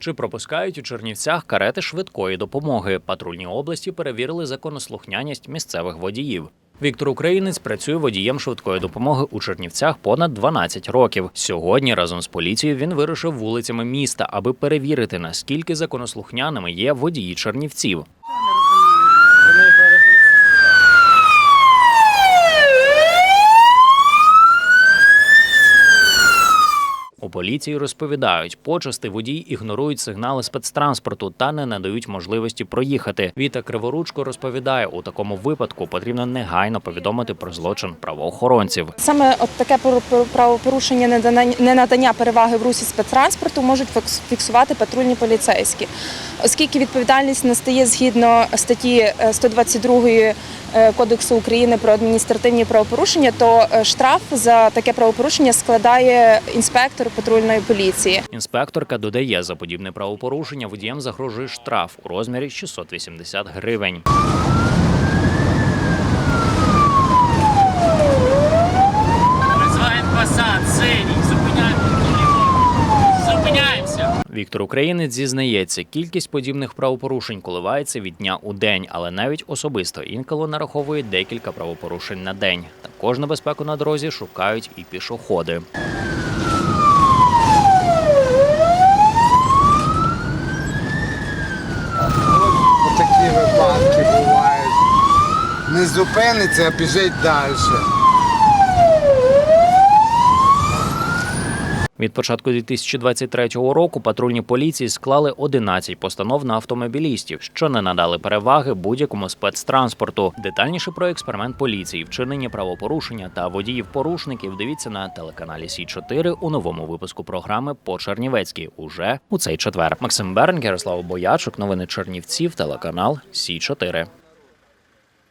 Чи пропускають у Чернівцях карети швидкої допомоги? Патрульні області перевірили законослухняність місцевих водіїв. Віктор Українець працює водієм швидкої допомоги у Чернівцях понад 12 років. Сьогодні разом з поліцією він вирушив вулицями міста, аби перевірити, наскільки законослухняними є водії чернівців. У поліції розповідають, почасти водії ігнорують сигнали спецтранспорту та не надають можливості проїхати. Віта Криворучко розповідає, у такому випадку потрібно негайно повідомити про злочин правоохоронців. Саме от таке пор- пор- правопорушення ненадання переваги в русі спецтранспорту можуть фікс- фіксувати патрульні поліцейські, оскільки відповідальність настає згідно статті е, 122 е, Кодексу України про адміністративні правопорушення, то е, штраф за таке правопорушення складає інспектор патрульної поліції. Інспекторка додає, за подібне правопорушення водіям загрожує штраф у розмірі 680 гривень. Віктор Українець зізнається, кількість подібних правопорушень коливається від дня у день, але навіть особисто інколи нараховує декілька правопорушень на день. Також небезпеку на дорозі шукають і пішоходи. Не зупиниться, а біжить далі. Від початку 2023 року патрульні поліції склали 11 постанов на автомобілістів, що не надали переваги будь-якому спецтранспорту. Детальніше про експеримент поліції, вчинення правопорушення та водіїв-порушників дивіться на телеканалі Сі 4 у новому випуску програми по Чернівецькій уже у цей четвер. Максим Бернк, Ярослав Боячук, новини Чернівців, телеканал Сі 4